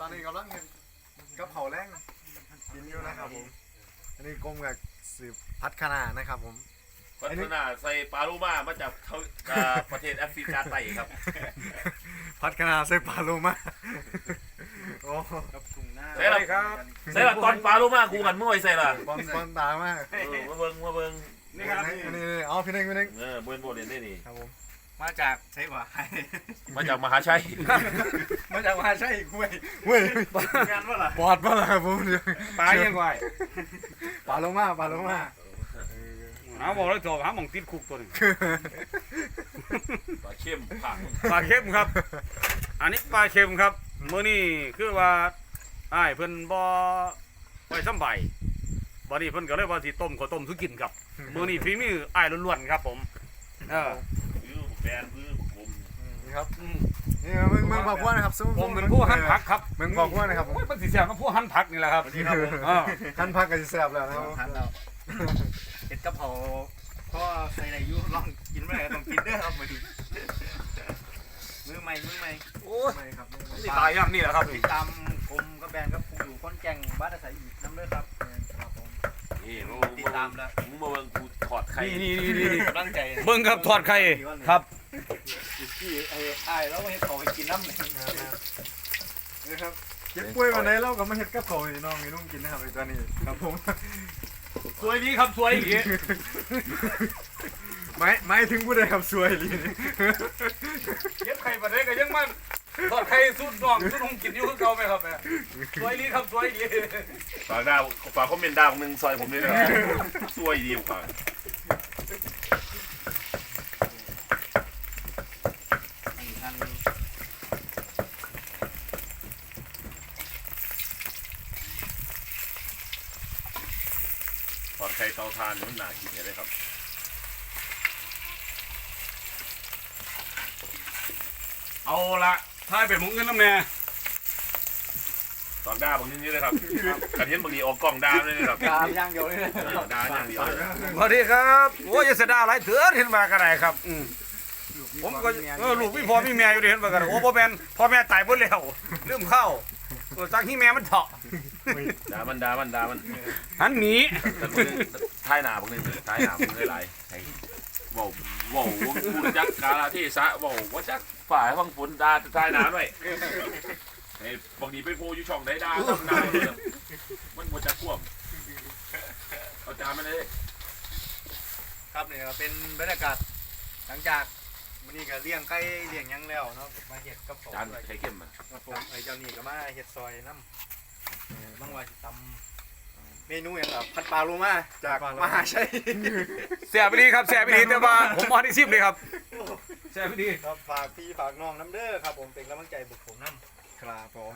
ตอนนี้กำลังเห็นกับเผาแรงกินอยู่นะครับผม อันนี้กลมกับสืบพัดขนานะครับผม พัฒนาใส่ปลาลูมามาจากเขาอ่าประเทศแอฟริกาใต้ครับพัดขนาใส่ปลาโลมาโอ้กับถุงหน้าใส่ละครับใส่ละตอนปลาลูมากูกันเมื่อไหร่ใส่ละบอลบอลตามากเออมาเบิ่งมาเบิ่งนี่ครับอันนี้เอาพี่หนึงพี่หนึงเออเบิ่งโบเรียนได้นี่ครับผม มาจากใช่ป่ะมาจากมหาชัย มาจากมหาชัยกล้วยเว้ยงานว่าล่ะปอดมาแล้วครับผมปลายังไงปลาโลมาปลาโลมาเอาบอกแล้วจบหาหมองติดคุกตัวหนึงปลาเข้มผักปลาเค็มครับ อันนี้ปลาเค็มครับมื้อนี้คือว่าอ้ายเพิ่นบ่ไว้สำใบายบัดนี้เพิ่นก็เลยว่าสิต้มข้าวต้มสุกินครับมื้อนี้ฝีมืออ้ายล้วนๆครับ ผม เออพื้น แบนพื้นผมนี่ครับอืมนี่มึงมึงบอกว่านะครับสู้ผมเป็นผู้หั่นผักครับมึงบอกว่านะครับผมโอ้ยมันสิแซ่บมันผู้หั่นผักนี่แหละครับเออหั่นผักก็จะแซ่บแล้วนะครับทานแล้วเห็ดกะเพราพ่อใส่ในยูลองกินเมื่อไหร่ก็ต้องกินเด้อครับมือดีมือใหม่มือใหม่โอ้ยไม่ครับนี่ตายอย่างนี้แหละครับนี่ตามกรมกระแบนครับผู้อยู่คนแก่งบ้านอาศัยอีกน้ำเด้อครับครับผมนี่มึงติดตามแล้วมึงมาเบิ่งกูถอดไข่นี่นี่นี่นี่กำลังใจเบิ่งครับทอดไข่ครับ ที่ไอ้ไอ้แล้วให้เขาไปกินน้ำเลยนี่ครับเก็บกล้วยมาไหนเราก็มาเฮ็ดกับเขาวให้น้องให้นุ่งกินนะครับไอ้ตัวนี้ครับผมสวยดีครับสวยดีไม่ไม่ถึงผู้ใดครับสวยลีนี่เก็บไข่มาได้ก็ยังมันทอดไข่สุดน้องสุดหงกินอยู่คือเก่าไหมครับแม่สวยดีครับสวยดีฝากดาวฝากคอมเมนต์ดาวหนึ่งซอยผมด้วยนะครับสวยดีกว่านั่น ถอดไข่เตาถ่านนี่มันน่ากินเลยครับเอาละท้ายเป็นหมุงเงินน้ำแน่ตอนด่าบางทีเลยครับกันเห็นบางทีออกกล้องด่าเลยนะครับกามย่างเดียวเลยเออด่าอย่างเดียวเลยสวัสดีครับโอ้ยอย่าเสียดายหลายเถื่อนเห็นมากันไหนครับอืมผมก็เออลูกพี่พ่อพี่แม่อยู่ดีเห็นมากันโอ้พ่อแม่นพ่อแม่ตายหมดแล้วลืมเข้าเออจากที่แม่มันเถาะด่ามันด่ามันด่ามันหันหนีแต่คนนึง ท้ายหนาบางนึงท้ายหนาบางนึงหลายๆไอ้บอกบอกวงกูจักกาลาที่สะบอกว่าจักฝ่ายฟังฝนด่าท้ายหนาด้วยไอ้บางทีไปโพอยู่ช่องไหนด่าต้องด่าเลยมันหมดจักควบเอาจานมาเลยครับเนี่ยเป็นบรรยากาศหลังจากมื้อนี้ก็เลี้ยงไก่เลี้ยงหยังแล้วเนาะมาเฮ็ดกับเขาจานไข่เข้มอะครับผมไอ้เจ้านี่ก็มาเฮ็ดซอยน้ำเออบางว่าสิตำ เมนูอย่างแบบพันปลาโลมาจากมหาชัยเสียไปดีครับเสียไปดีแต่ว่าผมมอที่ซิมเลยครับเสียไปดีครับฝากพี่ฝากน้องน้ำเด้อครับ ผมเป็นกำลังใจบุกผมน้ำครับผม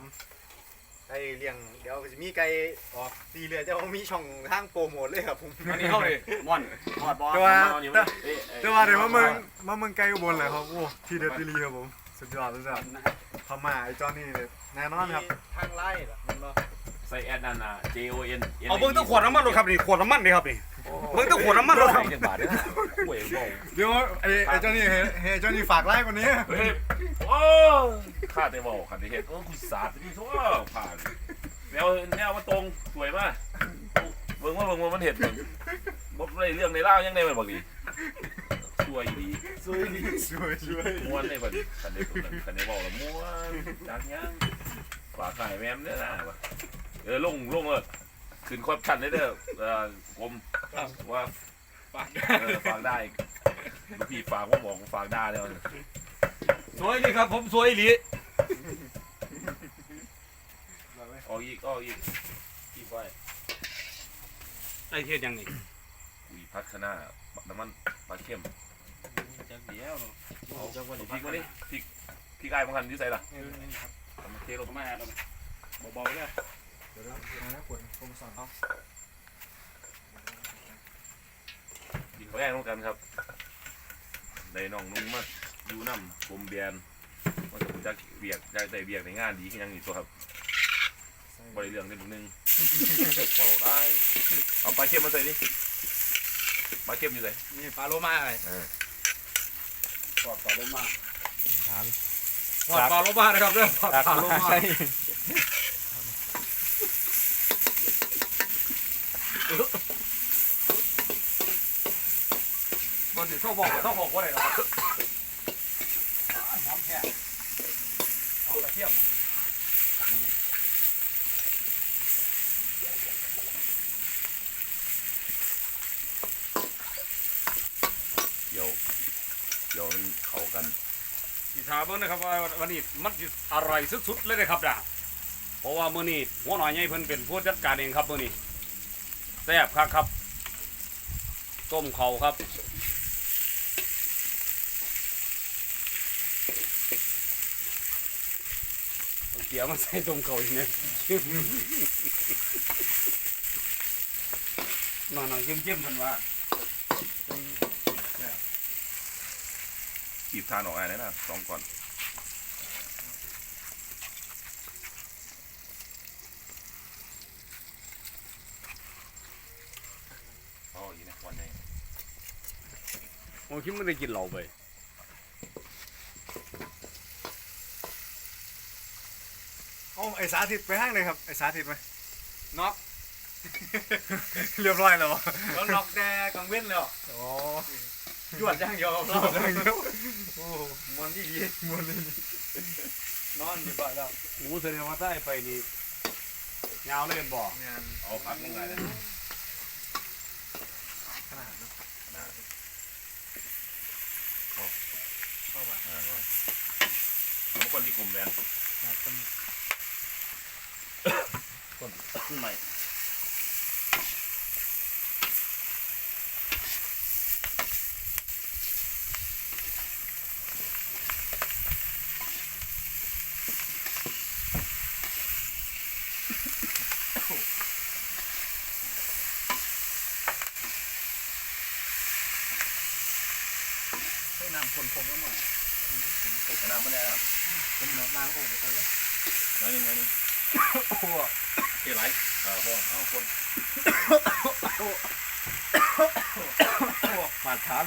ไก่เลี้ยงเดี๋ยวจะมีไก่ออกตีเรือจะมีช่องทางโปรโมทเลยครับผมอันนี้เข้าเลยม่อนทอดบอลแต่ว่าเอานี่มันเอ๊ะแต่ว่าเดี๋ยวมาเมืองมาเมืองไกลอุบลแหละครับโอ้ที่เด็ดที่ลีครับผมสุดยอดสุดยอดพม่าไอ้จอนี่เลยแน่นอนครับมีทางไล่เหรอมันบ่ ใส่แอดนันน่ะ J O N เอาเบิ่งต้องขวดน้ำมันเลยครับนี่ขวดน้ำมันเลยครับนี่เบิ่งต้องขวดน้ำมันเลยครับเจ็ดบาทเนี่ยห่วยบอกเดี๋ยวไอ้ไอ้เจ้านี่เฮ้เฮ้เจ้านี่ฝากไล่กว่านี้เฮ้ยโอ้ข้าแต่บอกขันได้เห็นโอ้กูสาดที่ทั่วผ่านแนวแนวมันตรงสวยมากเบิ่งว่าเบิ่งว่ามันเห็ดเบิ่งบ่ได้เรื่องในเล่ายังได้มันบอกดีสวยดีสวยดีสวยสวยม้วนได้บัดขันได้ตรงนั้นขันได้บอกแล้วม้วนจากยังฝากขายแม่มเนี่ยนะวะ เออลงลงเลยขึ้นควบชันได้เด้อเออกรมว่าฝากเออฝากได้ลูกพี่ฝากว่าบอกฝากได้แล้วสวยดีครับ ผมสวยอีหลีออกอีกออกอีกอีกไว้ไอ้เทียนยังนี่อุ้ยพัดขนาน้ำมันปลาเข้มจักเดียวเนาะเอาพริกมาดิพริกพริกไอ้บางคันที่ใส่ล่ะนี่ครับเอามาเทลง มาแล้วเบาๆเลย เดี๋ยวนะปวดคงสั่งกินข้าวแห้งร่วมกันครับได้น้องนุ่งมาอยู่น้ำกลมเบียนมันจะจักเบียกจักได้เบียกในงานดีขึ้นยังอีกตัวครับบริเรื่องนิดนึงบอกได้เอาปลาเข้มมาใส่ดิปลาเข้มอยู่ไหนนี่ปลาโลมาไอ้ปอดปลาโลมาปอดปลาโลมานะครับเด้อปอดปลาโลมา สิโซ่บอกว่าต้องหกว่าไรหรอกน้ำแค่เอากระเทียมเดี๋ยวเดี๋ยวมันเข้ากันสีทาเบิ้งนะครับว่าวันนี้มันสิอร่อยสุดๆเลยนะครับนะเพราะว่ามื้อนี้หัวหน่อยใหญ่เพิ่นเป็นผู้จัดการเองครับมื้อนี้แซ่บครับครับต้มเขาครับ เอาเกี๊ยวมาใส่ต้มเขาอีกเนี่ยนอนๆเข้มๆเพิ่นว่าขีบทานออกอะไรนะสองก่อนอ๋ออีกนะวันไหนโอ้คิดไม่ได้กินเหล้าไป เอาไอ้สาธิตไปห้างเลยครับไอ้สาธิตไหมน็อกเรียบร้อยแล้ววะแล้วน็อกแต่กังเว้นแล้วอ๋อจวดอย่างเดียวครับจบแล้วโอ้มวนที่ดีมวนเลยนอนอยู่บ้านแล้วโอ้แสดงว่าใต้ไปนี่ยาวเลยเป็นบ่งานเอาพักลงไปนะขนาดนั้นอ่าแล้วคนที่กลุ่มแบน นะคนคนใหม่ให้น้ำคนผมแล้วหน่อยอันนั้นไม่ได้นะผมน้ำล้างผมไปแล้วน้อยหนึงน้อยหนึงโอ้โห เท่าไรเอาพ่อเอาคนบาดถาม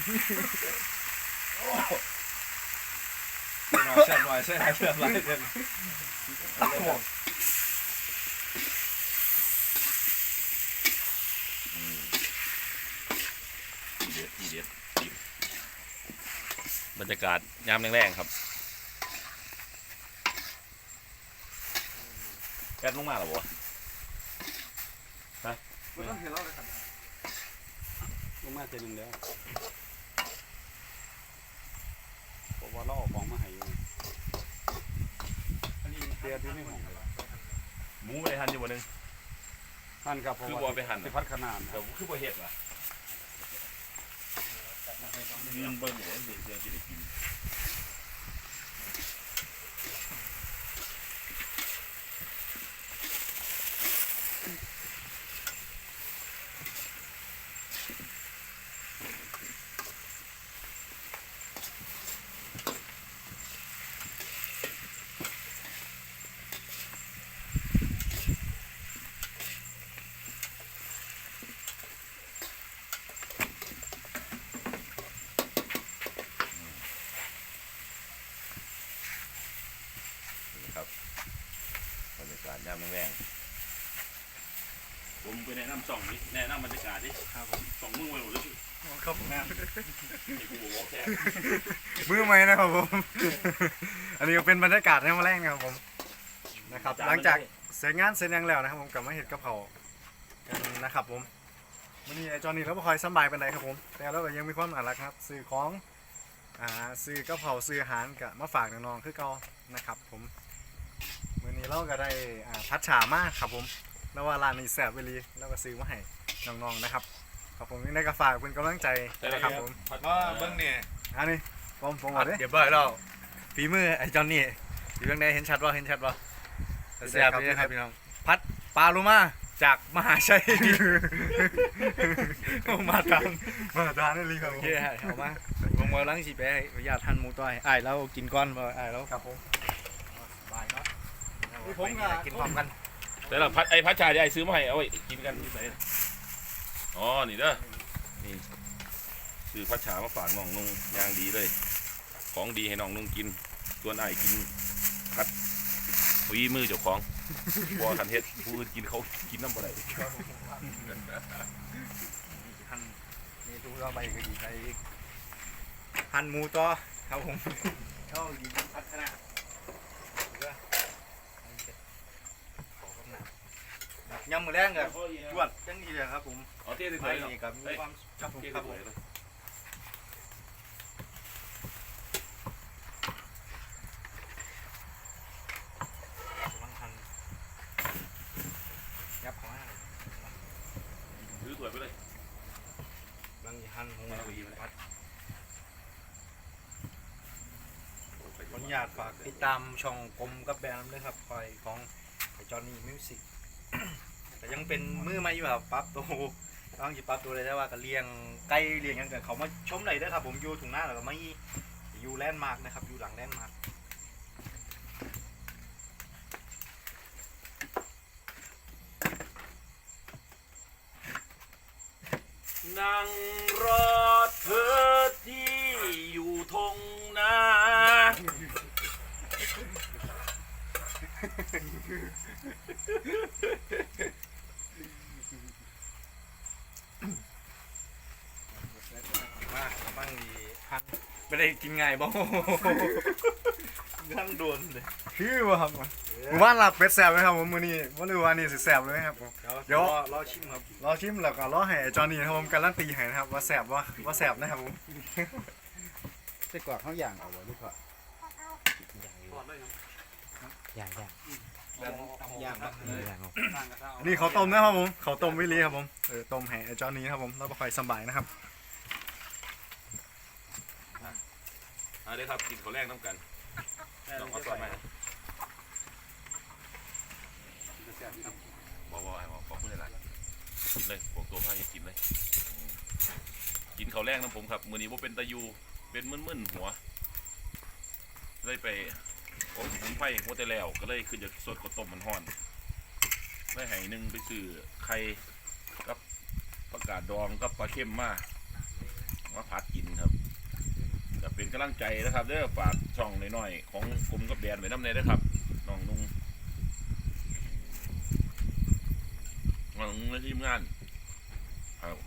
หน่อยเส้นหน่อยเส้นหน่อยเส้นหน่อยเส้นอืมทีเด็ดเด็ดบรรยากาศยามแรงๆครับแก๊สลงมาหรอวะ ไม่ต้องเห็นแล้วเลยครับลงมาเจอหนึ่งแล้วเพราะว่าเราเอาของมาให้อยู่อันนี้เตียที่ไม่ห้องเลยหมูไปทันอยู่วันนึง หั่นครับเพราะคือบ่ว่าไปหั่นน่ะสิพัดขนาดแต่คือบ่เห็ดว่ะยืนเบิ่งอยู่ว่าเห็ดเรื่องที่ได้กิน ครับบรรยากาศยามแรงๆผมไปแนะนำช่องนี้แนะนำบรรยากาศดิครับผมช่องมึงไว้หมดเลยครับงานนี่กูบอกแค่มือใหม่นะครับผม อันนี้ก็เป็นบรรยากาศในมาแรกนะครับผมนะครับ หลังจากเสร็จงานเสร็จยังแล้วนะครับผมกลับมาเห็ดกะเพรากันนะครับผมวันนี้ไอ้จอนี่เราบ่คอยสำบายเป็นไรครับผม แต่เราก็ยังมีความน่ารักครับซื้อของอ่าซื้อกะเพราซื้ออาหารกับมาฝากน้องๆคือเก่านะครับผมวันนี้เราก็ได้อ่าพัดฉามากครับผม แล้วว่าร้านนี้แซ่บเวลีเราก็ซื้อมาให้น้องๆนะครับครับผมยังได้ก็ฝากเป็นกำลังใจนะครับผมว่าเบิ้งเนี่ยอันนี้ผมผมบอกดิเดี๋ยวเบิร์เราฝีมือไอ้จอนนี่อยู่ข้างในเห็นชัดว่าเห็นชัดว่าแซ่บนี่ครับพี่น้องพัดปลาลูมาจากมหาชัยมาทางมาทานได้เลยครับโอผมเคฮะเอามาผมกำลังสิไปให้ญาติท่านหมูต้อยอ้ายแล้วกินก้อนบ่อ้ายแล้วครับผมบายเนาะนี่ผมก็กินพร้อมกัน แต่ละพัดไอ้พัดชาที่ไอ้ซื้อมาให้เอาไว้กินกันที่ไหนอ๋อนี่เด้อนี่ซื้อพัดชามาฝากน้องนุ่งอย่างดีเลย ของดีให้น้องนุ่งกินส่วนไอ้กินพัดฝีมือเจ้าของบ่คันเฮ็ดผู้อื่นกินเขากินน้ำบ่ได้หั่นนี่ดูเราใบก็ดีใส่หั่นหมูต่อครับผมเข้ายิงพัฒนาเพื่อขอคำนำ ยำมือแรงกับจวดจังดีเลยครับผมเอาเทใส่ไผ่ถ้วยนี่กับมีความชับผมเทคใส่รับผถ้วมยเลยมันหั่นยับของหน้าถือถ้วยไปเลยบางทีหั่นหมูเอาไปอีกไหมพัดขออนุญาตฝากติดตามช่องกลมกับแบรนด์ด้วยครับคอยของจอห์นนี่มิวสิกแต่ยัง เป็นมือใหม่อยู่ครับปรับตัวต้องหยิบปรับตัวเลยได้ว่าก็เลี้ยงไก่เลี้ยงหยังแต่เขามาชมได้เด้อครับ ผมอยู่ถุงหน้าแล้วก็ไม่อยู่แลนด์มาร์กนะครับอยู่หลังแลนด์มาร์กนั่งรอเธอที่อยู่ทงนามาบ้างดีพัน ไม่ได้กินง่ายบ้างทั้งโดนเลยคือว่าครับหมู่บ้านหลับเป็ดแสบไหมครับผมมื้อนี้บ่รู้ว่านี่สิแสบเลยครับผมเดี๋ยวเดี๋ยวรอรอชิมครับรอชิมแล้วก็รอให้จอห์นนี่นะครับผมการันตีให้นะครับว่าแสบว่าว่าแสบนะครับผมไส้กรอกเขาย่างเอาไว้ลูกพ่ออย่างอย่างย่างครับอย่างเอานี่เขาวต้มนะครับผมเขาวต้มวิลีครับผมเออต้มให้ไอ้จอห์นนี่ครับผมแล้วบ่ค่อยสำบายนะครับ เอาเด้อครับกินข้าวแรกน้ำกันต้องเอาซอสมาให้บอกบอกให้บอกขอบคุณหลายๆกินเลยบอกตัวพาอย่ากินเลย กินข้าวแรกน้ำผมครับ มื้อนี้ว่าเป็นตะยู เป็นมึนๆหัวเลยไปอบสมุนไพรหัวแต่แล้ว ก็เลยขึ้นจากสดข้าวต้มมันห่อนได้ให้หนึ่งไปซื้อไข่กับปลากาศดองกับปลาเค็มมามาผัดกินครับจะ เป็นกำลังใจนะครับเด้อฝากช่องน้อยๆของกรมกับแบรนด์ไว้น้ำในเด้อครับน้องนุ่งน้องนุ่งและทีมงานครับ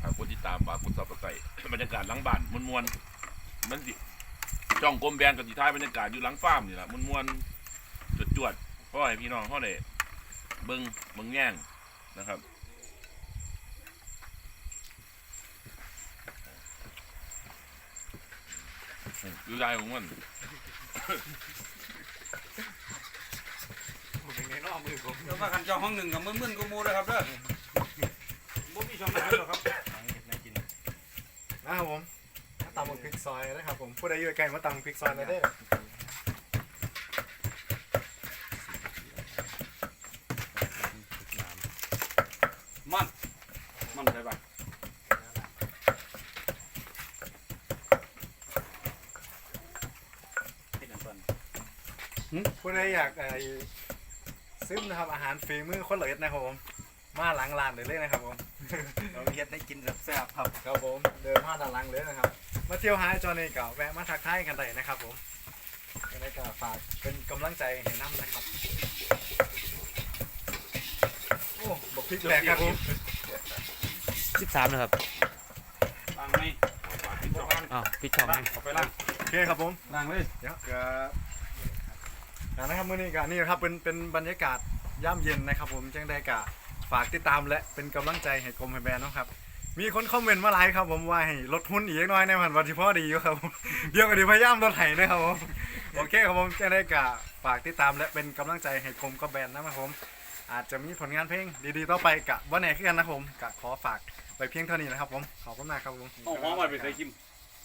ฝากกดติดตามฝากกดซับสไครต์บรรยากาศหลังบ้านมวนๆมันสิช่องกรมแบรนด์กับทีท้ายบรรยากาศอยู่หลังฟาร์มนี่แหละมวนๆจวดๆพราะให้พี่น้องเขาได้เบิ่งเบิ่งแย่งนะครับ ดูได้ของมันเป็นไงนอกมือผมเดี๋ยวมากันเจ้าห้องหนึ่งกับมึนๆกูมูเลยครับเด้อบ่มีช่องไหนหรอกครับเห็ดน่ากินนะครับผมมาตำบักพริกซอยนะครับผมผู้ใดอยู่ใกล้มาตำบักพริกซอยเลยเด้อ มันมันใช่ปะเฮ็ดหยังเพิ่น ผู้ใดอยากไอ้ซึมนะครับอาหารฝีมือคนละเอียดนะครับผม มาหลังร้านเลยเลยนะครับผม เราเห็ดได้กินแซ่บๆครับครับผม เดินผ่านด้านหลังเลยนะครับ มาเที่ยวหาไอ้จอห์นนี่ก็แวะมาทักทายกันได้นะครับผมยังไงก็ฝากเป็นกำลังใจให้น้ำนะครับ โอ้บอกพริกแหลกครับผมสิบสามนะครับล้างไหมฝากพี่น้องอ้าวปิดช่องล้างให้เอาไปล้างโอเคครับผม ล้างเลย เดี๋ยวก็ นะครับมื้อนี้ก็นี่นะครับเป็นเป็นบรรยากาศย่ำเย็นนะครับ ผมจังได้กะฝากติดตามและเป็นกำลังใจให้กรมไฮแบรนด์นะครับ มีคนคอมเมนต์มาหลายครับ ผมว่าให้ลดหุ้นอีกน้อยในวันวันที่พ่อดีอยู่ครับผมเดี๋ยวก็ดีพยายามลดให้นะครับผมโอเคครับผมจังได้กะฝากติดตามและเป็นกำลังใจให้กรมกับแบรนด์นะครับผม อาจจะมีผลงานเพลงดีๆต่อไปกะว่าไหนขึ้นกันนะครับผมกะขอฝากไปเพียงเท่านี้นะครับผมขอบคุณมากครับผมเอาหอมไว้ไปใส่คิม